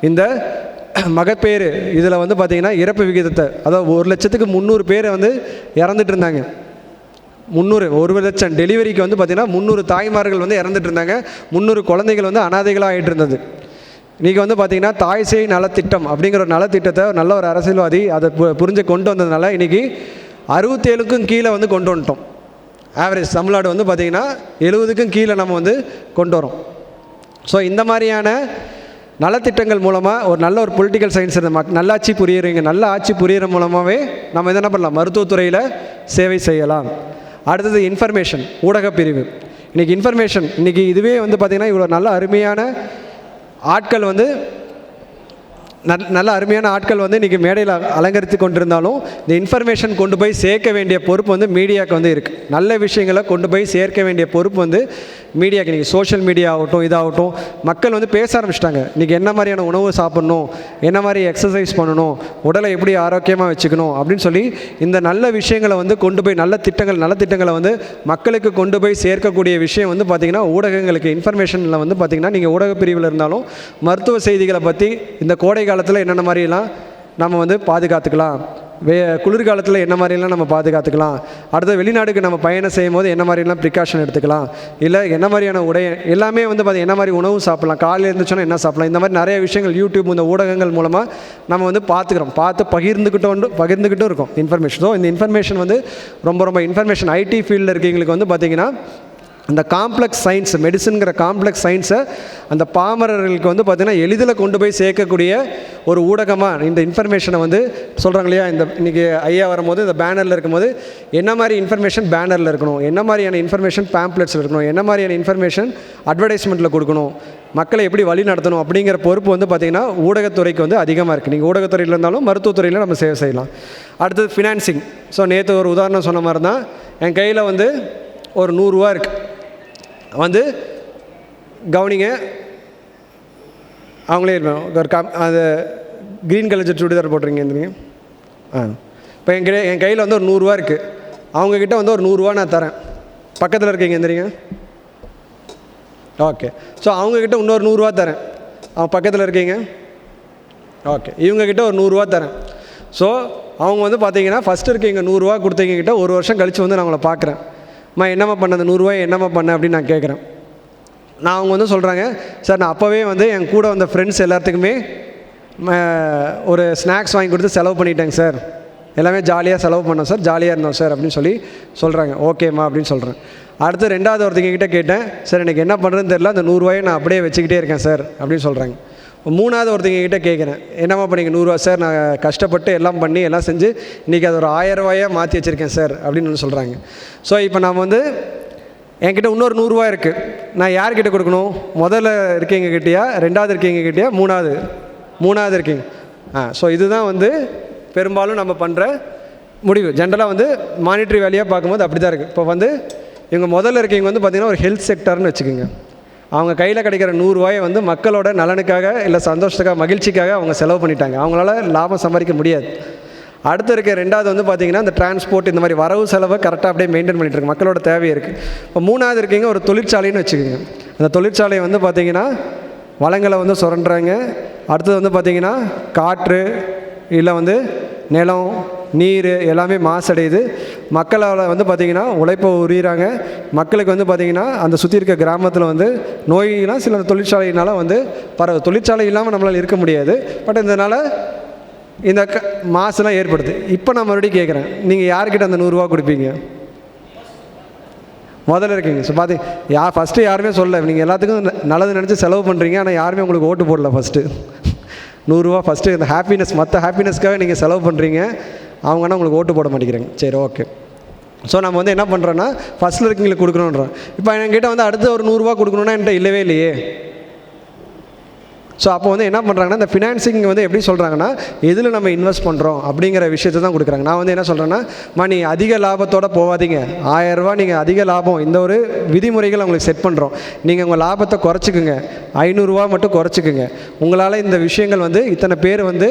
இந்த மகப்பேறு இதில் வந்து பார்த்திங்கன்னா இறப்பு விகிதத்தை அதாவது ஒரு லட்சத்துக்கு முந்நூறு பேர் வந்து இறந்துட்டு இருந்தாங்க. முந்நூறு ஒரு லட்சம் டெலிவரிக்கு வந்து பார்த்திங்கன்னா முந்நூறு தாய்மார்கள் வந்து இறந்துட்டு இருந்தாங்க. முந்நூறு குழந்தைகள் வந்து அனாதைகளாக ஆகிட்டு இருந்தது. இன்றைக்கி வந்து பார்த்திங்கன்னா தாய் சேய் நலத்திட்டம் அப்படிங்கிற ஒரு நலத்திட்டத்தை ஒரு நல்ல ஒரு அரசியல்வாதி அதை பு- புரிஞ்சு கொண்டு வந்ததுனால இன்றைக்கி அறுபத்தேழுக்கும் கீழே வந்து கொண்டு வந்துட்டோம். ஆவரேஜ் தமிழ்நாடு வந்து பார்த்திங்கன்னா எழுபதுக்கும் கீழே நம்ம வந்து கொண்டு வரோம் ஸோ இந்த மாதிரியான நலத்திட்டங்கள் மூலமாக ஒரு நல்ல ஒரு பொலிட்டிக்கல் சயின்ஸ் இருந்த மக் நல்லாட்சி புரியுறீங்க நல்ல ஆட்சி புரியுற மூலமாகவே நம்ம என்ன பண்ணலாம்? மருத்துவத்துறையில் சேவை செய்யலாம். அடுத்தது இன்ஃபர்மேஷன் ஊடகப்பிரிவு இன்றைக்கி இன்ஃபர்மேஷன் இன்றைக்கி இதுவே வந்து பார்த்திங்கன்னா இவ்வளோ நல்ல அருமையான ஆட்கள் வந்து நல் நல்ல அருமையான ஆட்கள் வந்து இன்றைக்கி மேடையில் அலங்கரித்து கொண்டிருந்தாலும் இந்த இன்ஃபர்மேஷன் கொண்டு போய் சேர்க்க வேண்டிய பொறுப்பு வந்து மீடியாவுக்கு வந்து இருக்குது நல்ல விஷயங்களை கொண்டு போய் சேர்க்க வேண்டிய பொறுப்பு வந்து மீடியாவுக்கு இன்றைக்கி சோஷியல் மீடியா ஆகட்டும் இதாகட்டும் மக்கள் வந்து பேச ஆரம்பிச்சிட்டாங்க. இன்றைக்கி என்ன மாதிரியான உணவு சாப்பிட்ணும் என்ன மாதிரி எக்ஸசைஸ் பண்ணணும் உடலை எப்படி ஆரோக்கியமாக வச்சுக்கணும் அப்படின்னு சொல்லி இந்த நல்ல விஷயங்களை வந்து கொண்டு போய் நல்ல திட்டங்கள் நல்ல திட்டங்களை வந்து மக்களுக்கு கொண்டு போய் சேர்க்கக்கூடிய விஷயம் வந்து பார்த்திங்கன்னா ஊடகங்களுக்கு இன்ஃபர்மேஷனில் வந்து பார்த்திங்கன்னா நீங்கள் ஊடக பிரிவில் இருந்தாலும் மருத்துவ செய்திகளை பற்றி இந்த கோடை காலத்தில் என்னென்ன மாதிரிலாம் நம்ம வந்து பாதுகாத்துக்கலாம்? வே குளிர்காலத்தில் என்ன மாதிரிலாம் நம்ம பாதுகாத்துக்கலாம்? அடுத்து வெளிநாடுக்கு நம்ம பயணம் செய்யும் போது என்ன மாதிரிலாம் ப்ரிகாஷன் எடுத்துக்கலாம்? இல்லை என்ன மாதிரியான உடை எல்லாமே வந்து பார்த்திங்க என்ன மாதிரி உணவு சாப்பிட்லாம்? காலையில் இருந்துச்சோன்னா என்ன சாப்பிடலாம்? இந்த மாதிரி நிறைய விஷயங்கள் யூடியூப் இந்த ஊடகங்கள் மூலமாக நம்ம வந்து பார்த்துக்கிறோம். பார்த்து பகிர்ந்துக்கிட்டோம் பகிர்ந்துக்கிட்டும் இருக்கும் இன்ஃபர்மேஷன் ஸோ இந்த இன்ஃபர்மேஷன் வந்து ரொம்ப ரொம்ப இன்ஃபர்மேஷன் ஐடி ஃபீல்டில் இருக்கிறவங்களுக்கு வந்து பார்த்திங்கன்னா அந்த காம்ப்ளெக்ஸ் சயின்ஸ் மெடிசனுங்கிற காம்ப்ளெக்ஸ் சயின்ஸை அந்த பாமரர்களுக்கு வந்து பார்த்திங்கன்னா எளிதில் கொண்டு போய் சேர்க்கக்கூடிய ஒரு ஊடகமாக இந்த இன்ஃபர்மேஷனை வந்து சொல்கிறாங்க இல்லையா? இந்த இன்றைக்கி ஐயா வரும்போது இந்த பேனரில் இருக்கும்போது என்ன மாதிரி இன்ஃபர்மேஷன் பேனரில் இருக்கணும்? என்ன மாதிரியான இன்ஃபர்மேஷன் பேம்ப்ளெட்ஸில் இருக்கணும்? என்ன மாதிரியான இன்ஃபர்மேஷன் அட்வர்டைஸ்மெண்ட்டில் கொடுக்கணும்? மக்களை எப்படி வழி நடத்தணும்? அப்படிங்கிற பொறுப்பு வந்து பார்த்திங்கன்னா ஊடகத்துறைக்கு வந்து அதிகமாக இருக்குது நீங்கள் ஊடகத்துறையில் இருந்தாலும் மருத்துவத்துறையில் நம்ம சேவை செய்யலாம். அடுத்தது ஃபினான்சிங் ஸோ நேற்று ஒரு உதாரணம் சொன்ன மாதிரி தான் என் கையில் வந்து ஒரு நூறுரூவா இருக்குது வந்து கவனிங்க. அவங்களே இருப்பேன் ஒரு கம் அது க்ரீன் கலர் சுடிதார் போட்டுருங்க இருந்தீங்க ஆ. இப்போ என் கிட்ட என் கையில் வந்து ஒரு நூறுரூவா இருக்குது அவங்கக்கிட்ட வந்து ஒரு நூறுரூவா நான் தரேன். பக்கத்தில் இருக்கீங்க எந்திரிங்க. ஓகே. ஸோ அவங்கக்கிட்ட இன்னொரு நூறுரூவா தரேன். அவன் பக்கத்தில் இருக்கீங்க? ஓகே. இவங்கக்கிட்ட ஒரு நூறுரூவா தரேன். ஸோ அவங்க வந்து பார்த்தீங்கன்னா ஃபஸ்ட்டு இருக்கீங்க நூறுரூவா கொடுத்தீங்கக்கிட்ட ஒரு வருஷம் கழித்து வந்து நான் அவங்கள பார்க்குறேன் அம்மா என்னம்மா பண்ண? அந்த நூறுரூவா என்னம்மா பண்ண? அப்படின்னு நான் கேட்குறேன் நான் அவங்க வந்து சொல்கிறாங்க சார் நான் அப்போவே வந்து என் கூட வந்த ஃப்ரெண்ட்ஸ் எல்லாத்துக்குமே ஒரு ஸ்நாக்ஸ் வாங்கி கொடுத்து செலவு பண்ணிட்டேங்க சார். எல்லாமே ஜாலியாக செலவு பண்ணோம் சார் ஜாலியாக இருந்தோம் சார் அப்படின்னு சொல்லி சொல்கிறாங்க ஓகேம்மா அப்படின்னு சொல்கிறேன் அடுத்து ரெண்டாவது ஒருத்தங்க கிட்டே கேட்டேன் சார் எனக்கு என்ன பண்ணுறதுன்னு தெரியல அந்த நூறுரூவாயை நான் அப்படியே வச்சுக்கிட்டே இருக்கேன் சார் அப்படின்னு சொல்கிறாங்க மூணாவது ஒருத்தங்கக்கிட்ட கேட்குறேன் என்னம்மா பண்ணிங்க? நூறுரூவா சார் நான் கஷ்டப்பட்டு எல்லாம் பண்ணி எல்லாம் செஞ்சு இன்றைக்கி அது ஒரு ஆயிரம் மாற்றி வச்சுருக்கேன் சார் அப்படின்னு ஒன்று சொல்கிறாங்க ஸோ இப்போ நான் வந்து என்கிட்ட இன்னொரு நூறுரூவா இருக்குது நான் யார்கிட்ட கொடுக்கணும்? முதல்ல இருக்கீங்க கிட்டேயா? ரெண்டாவது இருக்கீங்க கிட்டேயா? மூணாவது. மூணாவது இருக்கீங்க. ஆ ஸோ இதுதான் வந்து பெரும்பாலும் நம்ம பண்ணுற முடிவு. ஜென்ரலாக வந்து மானிட்டரி வேலையாக பார்க்கும்போது அப்படி தான் இருக்குது இப்போ வந்து இவங்க முதல்ல இருக்கீங்க வந்து பார்த்திங்கன்னா ஒரு ஹெல்த் செக்டர்னு வச்சுக்கோங்க. அவங்க கையில் கிடைக்கிற நூறுரூவாயை வந்து மக்களோட நலனுக்காக இல்லை சந்தோஷத்துக்காக மகிழ்ச்சிக்காக அவங்க செலவு பண்ணிட்டாங்க. அவங்களால லாபம் சம்பாதிக்க முடியாது. அடுத்து இருக்க ரெண்டாவது வந்து பார்த்தீங்கன்னா இந்த டிரான்ஸ்போர்ட் இந்த மாதிரி வரவு செலவை கரெக்டாக அப்படியே மெயின்டைன் பண்ணிட்டு இருக்கு. மக்களோட தேவை இருக்குது இப்போ மூணாவது இருக்கீங்க ஒரு தொழிற்சாலைன்னு வச்சுக்கோங்க. அந்த தொழிற்சாலை வந்து பார்த்தீங்கன்னா வளங்களை வந்து சுரண்டுறாங்க. அடுத்தது வந்து பார்த்தீங்கன்னா காற்று இல்லை வந்து நிலம் நீர் எல்லாமே மாசடையுது. மக்களால் வந்து பார்த்திங்கன்னா உழைப்பை உரியிறாங்க. மக்களுக்கு வந்து பார்த்திங்கன்னா அந்த சுற்றி இருக்க கிராமத்தில் வந்து நோயினால் சில தொழிற்சாலையினால் வந்து பரவ தொழிற்சாலை இல்லாமல் நம்மளால் இருக்க முடியாது. பட் இதனால் இந்த க மாசுலாம் ஏற்படுது. இப்போ நான் மறுபடியும் கேட்குறேன் நீங்கள் யார்கிட்ட அந்த நூறுரூவா கொடுப்பீங்க? முதல்ல இருக்கீங்க. ஸோ பார்த்து யா ஃபஸ்ட்டு யாருமே சொல்ல நீங்கள் எல்லாத்துக்கும் ந- நல்லது நினச்சி செலவு பண்ணுறீங்க ஆனால் யாருமே உங்களுக்கு ஓட்டு போடல ஃபஸ்ட்டு நூறுரூவா ஃபஸ்ட்டு இந்த ஹாப்பினஸ் மற்ற ஹாப்பினஸ்க்காக நீங்கள் செலவு பண்ணுறீங்க அவங்க ஆனால் உங்களுக்கு ஓட்டு போட மாட்டேங்கிறாங்க. சரி ஓகே ஸோ நம்ம வந்து என்ன பண்ணுறோன்னா ஃபஸ்ட்டில் இருக்கீங்களுக்கு கொடுக்கணுன்றோம் இப்போ என்கிட்ட வந்து அடுத்து ஒரு நூறுரூவா கொடுக்கணுன்னா என்கிட்ட இல்லவே இல்லையே. ஸோ அப்போ வந்து என்ன பண்ணுறாங்கன்னா இந்த ஃபினான்சிங் வந்து எப்படி சொல்கிறாங்கன்னா எதில் நம்ம இன்வெஸ்ட் பண்ணுறோம் அப்படிங்கிற விஷயத்தை தான் கொடுக்குறாங்க. நான் வந்து என்ன சொல்கிறேன்னா மா நீ அதிக லாபத்தோட போகாதீங்க. ஆயரரூவா நீங்கள் அதிக லாபம் இந்த ஒரு விதிமுறைகள் உங்களுக்கு செட் பண்ணுறோம் நீங்கள் உங்கள் லாபத்தை குறைச்சிக்குங்க. ஐநூறுரூவா மட்டும் குறைச்சிக்குங்க. உங்களால் இந்த விஷயங்கள் வந்து இத்தனை பேர் வந்து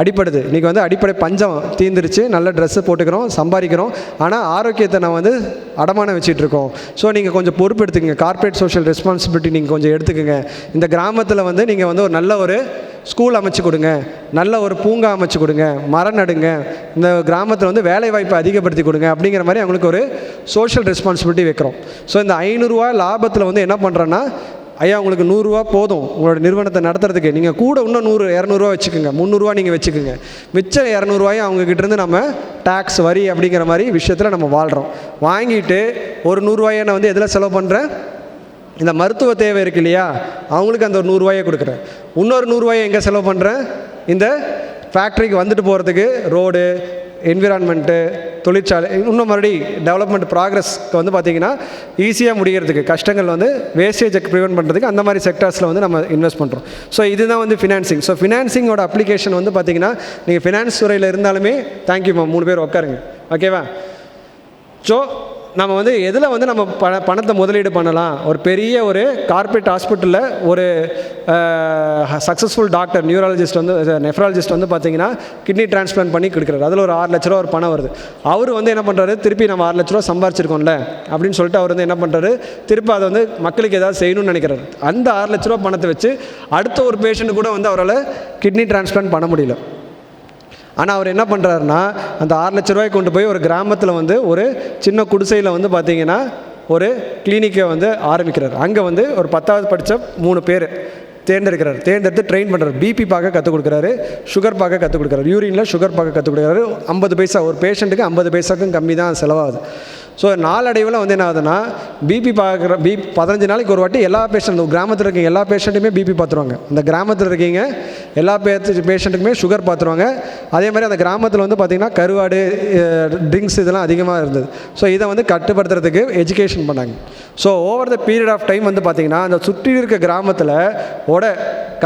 அடிப்படுது இன்றைக்கி வந்து அடிப்படை பஞ்சம் தீந்துருச்சு நல்ல ட்ரெஸ்ஸு போட்டுக்கிறோம் சம்பாதிக்கிறோம். ஆனால் ஆரோக்கியத்தை நான் வந்து அடமானம் வச்சிட்டு இருக்கோம். ஸோ நீங்கள் கொஞ்சம் பொறுப்பு எடுத்துக்கங்க கார்ப்பரேட் சோஷியல் ரெஸ்பான்சிபிலிட்டி நீங்கள் கொஞ்சம் எடுத்துக்கோங்க. இந்த கிராமத்தில் வந்து நீங்கள் வந்து வந்து ஒரு நல்ல ஒரு ஸ்கூல் அமைச்சு கொடுங்க. நல்ல ஒரு பூங்கா அமைச்சு கொடுங்க. மரம் நடுங்க. இந்த கிராமத்தில் வந்து வேலைவாய்ப்பை அதிகப்படுத்தி கொடுங்க அப்படிங்கிற மாதிரி அவங்களுக்கு ஒரு சோஷியல் ரெஸ்பான்சிபிலிட்டி வைக்கிறோம். ஸோ இந்த ஐநூறுரூவா லாபத்தில் வந்து என்ன பண்ணுறோன்னா ஐயா உங்களுக்கு நூறுரூவா போதும். உங்களோட நிறுவனத்தை நடத்துறதுக்கு. நீங்கள் கூட இன்னும் நூறு இரநூறுவா வச்சுக்கோங்க. முந்நூறுரூவா நீங்கள் வச்சுக்கோங்க. மிச்சம் இரநூறுவாயும் அவங்கக்கிட்டேருந்து நம்ம டேக்ஸ் வரி அப்படிங்கிற மாதிரி விஷயத்தில் நம்ம வாழ்கிறோம் வாங்கிட்டு ஒரு நூறுரூவாயை நான் வந்து எதில் செலவு பண்ணுறேன் இந்த மருத்துவ தேவை இருக்கு இல்லையா? அவங்களுக்கு அந்த ஒரு நூறுரூவாயை கொடுக்குறேன். இன்னொரு நூறுரூவாயை எங்கே செலவு பண்ணுறேன் இந்த ஃபேக்ட்ரிக்கு வந்துட்டு போகிறதுக்கு ரோடு என்விரான்மெண்ட்டு தொழிற்சாலை இன்னும் மறுபடி டெவலப்மெண்ட் ப்ராக்ரஸ்க்கு வந்து பார்த்திங்கன்னா ஈஸியாக முடிகிறதுக்கு கஷ்டங்கள் வந்து வேஸ்டேஜை ப்ரிவென்ட் பண்ணுறதுக்கு அந்த மாதிரி செக்டர்ஸில் வந்து நம்ம இன்வெஸ்ட் பண்ணுறோம் ஸோ இதுதான் வந்து ஃபினான்சிங் ஸோ ஃபினான்சிங்கோட அப்ளிகேஷன் வந்து பார்த்திங்கன்னா நீங்கள் ஃபினான்ஸ் துறையில் இருந்தாலுமே தேங்க்யூ மேம் மூணு பேர் உட்காருங்க. ஓகேவா ஸோ நம்ம வந்து எதில் வந்து நம்ம பண பணத்தை முதலீடு பண்ணலாம்? ஒரு பெரிய ஒரு கார்ப்பரேட் ஹாஸ்பிட்டலில் ஒரு சக்ஸஸ்ஃபுல் டாக்டர் நியூராலஜிஸ்ட் வந்து நெஃப்ராலஜிஸ்ட் வந்து பார்த்தீங்கன்னா கிட்னி டிரான்ஸ்பிளான்ட் பண்ணி கொடுக்குறாரு. அதில் ஒரு ஆறு லட்ச ரூபா ஒரு பணம் வருது. அவர் வந்து என்ன பண்ணுறாரு திருப்பி நம்ம ஆறு லட்ச ரூபா சம்பாரிச்சிருக்கோம்ல? அப்படின்னு சொல்லிட்டு அவர் வந்து என்ன பண்ணுறாரு திருப்பி அதை வந்து மக்களுக்கு ஏதாவது செய்யணும்னு நினைக்கிறாரு. அந்த ஆறு லட்ச ரூபா பணத்தை வச்சு அடுத்த ஒரு பேஷண்ட்டு கூட வந்து அவரால் கிட்னி டிரான்ஸ்பிளான்ட் பண்ண முடியல. ஆனால் அவர் என்ன பண்ணுறாருன்னா அந்த ஆறு லட்ச ரூபாய் கொண்டு போய் ஒரு கிராமத்தில் வந்து ஒரு சின்ன குடிசையில் வந்து பார்த்தீங்கன்னா ஒரு கிளினிக்கை வந்து ஆரம்பிக்கிறார். அங்கே வந்து ஒரு பத்தாவது படித்த மூணு பேர் தேர்ந்தெடுக்கிறார். தேர்ந்தெடுத்து ட்ரெயின் பண்ணுறாரு பிபி பார்க்க கற்றுக் கொடுக்குறாரு. சுகர் பார்க்க கற்றுக் கொடுக்குறாரு. யூரினில் சுகர் பார்க்க கற்றுக் கொடுக்குறாரு. ஐம்பது பைசா ஒரு பேஷண்ட்டுக்கு ஐம்பது பைசாக்கும் கம்மி தான் செலவாகுது. ஸோ நாளடைவில் வந்து என்ன ஆகுதுன்னா பிபி பார்க்குற பி பதினஞ்சு நாளைக்கு ஒரு வாட்டி எல்லா பேஷண்ட் கிராமத்தில் இருக்க எல்லா பேஷண்ட்டுமே பிபி பார்த்துருவாங்க. அந்த கிராமத்தில் இருக்கீங்க எல்லா பேத்து பேஷண்ட்டுக்குமே சுகர் பார்த்துருவாங்க. அதே மாதிரி அந்த கிராமத்தில் வந்து பார்த்திங்கன்னா கருவாடு ட்ரிங்க்ஸ் இதெல்லாம் அதிகமாக இருந்தது. ஸோ இதை வந்து கட்டுப்படுத்துறதுக்கு எஜுகேஷன் பண்ணாங்க. So over the period of time வந்து பார்த்திங்கன்னா அந்த சுற்றி இருக்க கிராமத்தில் ஓட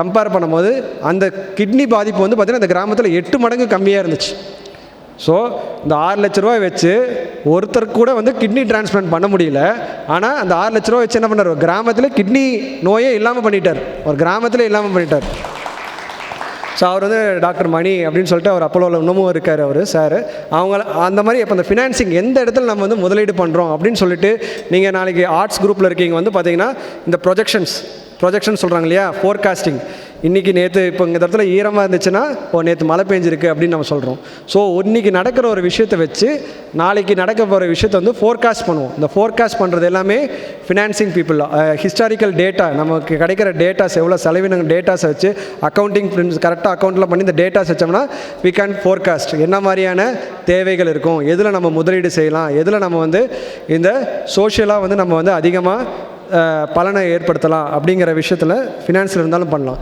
கம்பேர் பண்ணும்போது அந்த கிட்னி பாதிப்பு வந்து பார்த்திங்கன்னா அந்த கிராமத்தில் எட்டு மடங்கு கம்மியாக இருந்துச்சு. ஸோ இந்த ஆறு லட்ச ரூபாய் வச்சு ஒருத்தருக்கு கூட வந்து கிட்னி டிரான்ஸ்பிளான்ட் பண்ண முடியல. ஆனால் அந்த ஆறு லட்ச ரூபா வச்சு என்ன பண்ணார்? ஒரு கிராமத்தில் கிட்னி நோயே இல்லாமல் பண்ணிட்டார். ஒரு கிராமத்தில் இல்லாமல் பண்ணிட்டார். ஸோ அவர் வந்து டாக்டர் மணி அப்படின்னு சொல்லிட்டு அவர் அப்போலோவில் இன்னமும் இருக்கார் அவர் சார். அவங்கள அந்த மாதிரி இப்போ அந்த ஃபினான்சிங் எந்த இடத்துல நம்ம வந்து முதலீடு பண்ணுறோம் அப்படின்னு சொல்லிட்டு நீங்கள் நாளைக்கு ஆர்ட்ஸ் குரூப்பில் இருக்கீங்க வந்து பார்த்தீங்கன்னா இந்த ப்ரொஜெக்ஷன்ஸ் ப்ரொஜெக்ஷன் சொல்கிறாங்க இல்லையா? ஃபோர்காஸ்டிங் இன்றைக்கி நேற்று இப்போ இந்த இடத்துல ஈரமாக இருந்துச்சுன்னா ஓ நேற்று மழை பெஞ்சிருக்கு அப்படின்னு நம்ம சொல்கிறோம் ஸோ இன்றைக்கி நடக்கிற ஒரு விஷயத்தை வச்சு நாளைக்கு நடக்க போகிற விஷயத்தை வந்து ஃபோர்காஸ்ட் பண்ணுவோம். இந்த ஃபோர்காஸ்ட் பண்ணுறது எல்லாமே ஃபினான்சிங் பீப்புள் ஹிஸ்டாரிக்கல் டேட்டா நமக்கு கிடைக்கிற டேட்டாஸ் எவ்வளோ செலவினங்க டேட்டாஸை வச்சு அக்கௌண்டிங் கரெக்டாக அக்கௌண்ட்டில் பண்ணி இந்த டேட்டாஸ் வச்சோம்னா வி கேன் ஃபோர்காஸ்ட் என்ன மாதிரியான தேவைகள் இருக்கும் எதில் நம்ம முதலீடு செய்யலாம் எதில் நம்ம வந்து இந்த சோஷியலாக வந்து நம்ம வந்து அதிகமாக பலனை ஏற்படுத்தலாம் அப்படிங்கிற விஷயத்தில் ஃபினான்ஸில் இருந்தாலும் பண்ணலாம்.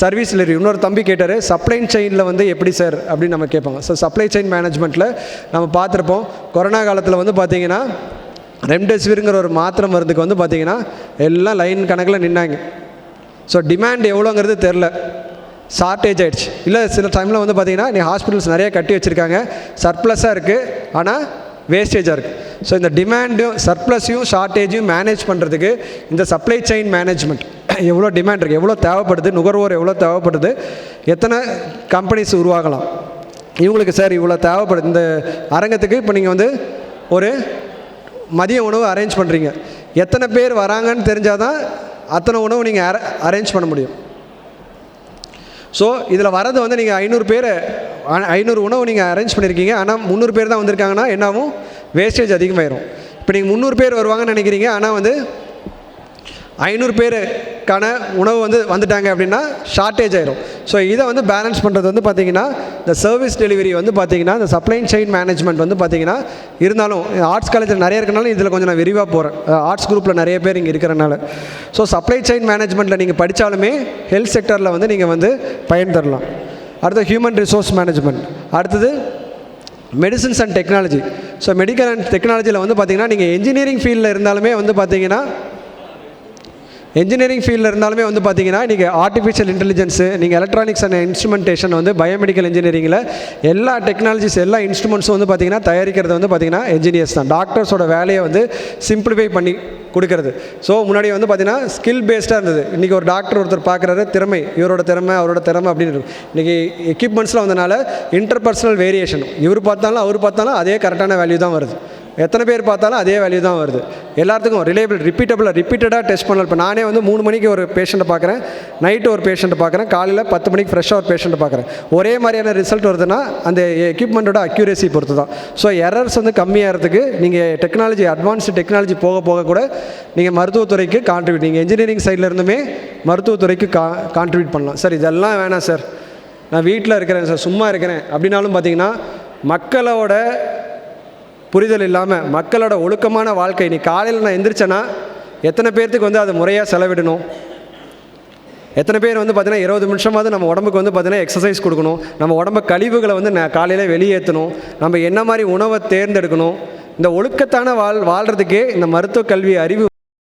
சர்வீஸ் டெலிவரி இன்னொரு தம்பி கேட்டார் சப்ளை செயினில் வந்து எப்படி சார் அப்படின்னு நம்ம கேட்பாங்க. ஸோ சப்ளை செயின் மேனேஜ்மெண்ட்டில் நம்ம பார்த்துருப்போம் கொரோனா காலத்தில் வந்து பார்த்தீங்கன்னா ரெம்டெசிவிருங்கிற ஒரு மாத்திரை மருந்துக்கு வந்து பார்த்தீங்கன்னா எல்லாம் லைன் கணக்கில் நின்னாங்க. ஸோ டிமாண்ட் எவ்வளோங்கிறது தெரில ஷார்ட்டேஜ் ஆகிடுச்சு இல்லை சில டைமில் வந்து பார்த்தீங்கன்னா நீ ஹாஸ்பிட்டல்ஸ் நிறைய கட்டி வச்சுருக்காங்க. சர்ப்ளஸாக இருக்குது ஆனால் வேஸ்டேஜாக இருக்குது ஸோ இந்த டிமாண்டும் சர்ப்ளஸையும் ஷார்ட்டேஜையும் மேனேஜ் பண்ணுறதுக்கு இந்த சப்ளை செயின் மேனேஜ்மெண்ட் எவ்வளோ டிமாண்ட் இருக்குது எவ்வளோ தேவைப்படுது நுகர்வோர் எவ்வளோ தேவைப்படுது எத்தனை கம்பெனிஸ் உருவாகலாம். இவங்களுக்கு சார் இவ்வளோ தேவைப்படுது. இந்த அரங்கத்துக்கு இப்போ நீங்கள் வந்து ஒரு மதிய உணவு அரேஞ்ச் பண்ணுறீங்க எத்தனை பேர் வராங்கன்னு தெரிஞ்சால் தான் அத்தனை உணவு நீங்கள் அரேஞ்ச் பண்ண முடியும். ஸோ இதில் வரது வந்து நீங்கள் ஐநூறு பேர் ஐநூறு உணவு நீங்கள் அரேஞ்ச் பண்ணியிருக்கீங்க ஆனால் முந்நூறு பேர் தான் வந்திருக்காங்கன்னா என்னாகும்? வேஸ்டேஜ் அதிகமாயிரும். இப்போ நீங்கள் முந்நூறு பேர் வருவாங்கன்னு நினைக்கிறீங்க. ஆனால் வந்து ஐநூறு பேருக்கான உணவு வந்து வந்துட்டாங்க அப்படின்னா ஷார்ட்டேஜ் ஆயிரும். ஸோ இதை வந்து பேலன்ஸ் பண்ணுறது வந்து பார்த்தீங்கன்னா இந்த சர்வீஸ் டெலிவரி வந்து பார்த்திங்கன்னா இந்த சப்ளை செயின் மேனேஜ்மெண்ட் வந்து பார்த்திங்கன்னா இருந்தாலும் ஆர்ட்ஸ் காலேஜில் நிறைய இருக்கனால இதில் கொஞ்சம் நான் விரிவாக போகிறேன் ஆர்ட்ஸ் குரூப்பில் நிறைய பேர் இங்கே இருக்கிறனால ஸோ சப்ளை செயின் மேனேஜ்மெண்ட்டில் நீங்கள் படித்தாலுமே ஹெல்த் செக்டரில் வந்து நீங்கள் வந்து பயன் தரலாம் அடுத்து ஹியூமன் ரிசோர்ஸ் மேனேஜ்மெண்ட் அடுத்தது medicines and technology so medical and டெக்னாலஜியில் வந்து பார்த்தீங்கன்னா நீங்கள் இன்ஜினியரிங் ஃபீல்டில் இருந்தாலுமே வந்து பார்த்தீங்கன்னா இன்ஜினியரிங் ஃபீல்டில் இருந்தாலுமே வந்து பார்த்தீங்கன்னா நீங்கள் ஆர்டிஃபிஷியல் இன்டெலிஜென்ஸு நீங்கள் எலக்ட்ரானிக்ஸ் அண்ட் இன்ஸ்ட்ருமெண்டேஷன் வந்து பயோமெடிக்கல் இன்ஜினியரிங்கில் எல்லா டெக்னாலஜிஸ் எல்லா இன்ஸ்ட்ருமெண்ட்ஸும் வந்து பார்த்தீங்கன்னா தயாரிக்கிறது வந்து பார்த்தீங்கன்னா என்ஜினியர்ஸ் தான். டாக்டர்ஸோட வேலையை வந்து சிம்பிளிஃபை பண்ணி கொடுக்கறது. ஸோ முன்னாடி வந்து பார்த்தீங்கன்னா ஸ்கில் பேஸ்டாக இருந்தது. இன்றைக்கி ஒரு டாக்டர் ஒருத்தர் பார்க்குறாரு திறமை இவரோட திறமை அவரோட திறமை அப்படின்னு இருக்கும் இன்றைக்கி எக்யூப்மெண்ட்ஸில் வந்தனால இன்டர்பர்சனல் வேரியேஷன் இவர் பார்த்தாலும் அவர் பார்த்தாலும் அதே கரெக்டான வேல்யூ தான் வருது. எத்தனை பேர் பார்த்தாலும் அதே வேல்யூ தான் வருது. எல்லாத்துக்கும் ரிலேபிள் ரிப்பீட்டபிளாக ரிப்பீட்டடாக டெஸ்ட் பண்ணலாம். இப்போ நானே வந்து மூணு மணிக்கு ஒரு பேஷண்ட்டை பார்க்குறேன். நைட்டு ஒரு பேஷண்ட்டை பார்க்குறேன். காலையில் பத்து மணிக்கு ஃப்ரெஷ்ஷாக ஒரு பேஷண்ட்டை பார்க்குறேன். ஒரே மாதிரியான ரிசல்ட் வருதுன்னா அந்த எக்யூப்மெண்ட்டோட அக்யூரேசி பொறுத்து தான் ஸோ எரர்ஸ் வந்து கம்மியாகிறதுக்கு நீங்கள் டெக்னாலஜி அட்வான்ஸ்டு டெக்னாலஜி போக போக கூட நீங்கள் மருத்துவத்துறைக்கு கான்ட்ரிபியூட் நீங்கள் இன்ஜினியரிங் சைடில் இருந்துமே மருத்துவத்துறைக்கு கா கான்ட்ரிபியூட் பண்ணலாம். சார் இதெல்லாம் வேணாம் சார். நான் வீட்டில் இருக்கிறேன் சார். சும்மா இருக்கிறேன். அப்படின்னாலும் பார்த்தீங்கன்னா மக்களோட புரிதல் இல்லாமல் மக்களோட ஒழுக்கமான வாழ்க்கை. நீ காலையில் நான் எந்திரிச்சேன்னா எத்தனை பேர்த்துக்கு வந்து அதை முறையாக செலவிடணும்? எத்தனை பேர் வந்து பார்த்தீங்கன்னா இருபது நிமிஷமாவது நம்ம உடம்புக்கு வந்து பார்த்தீங்கன்னா எக்ஸசைஸ் கொடுக்கணும். நம்ம உடம்பு கழிவுகளை வந்து நான் காலையில் வெளியேற்றணும் நம்ம என்ன மாதிரி உணவை தேர்ந்தெடுக்கணும்? இந்த ஒழுக்கத்தான வாழ் வாழ்கிறதுக்கே இந்த மருத்துவ கல்வி அறிவு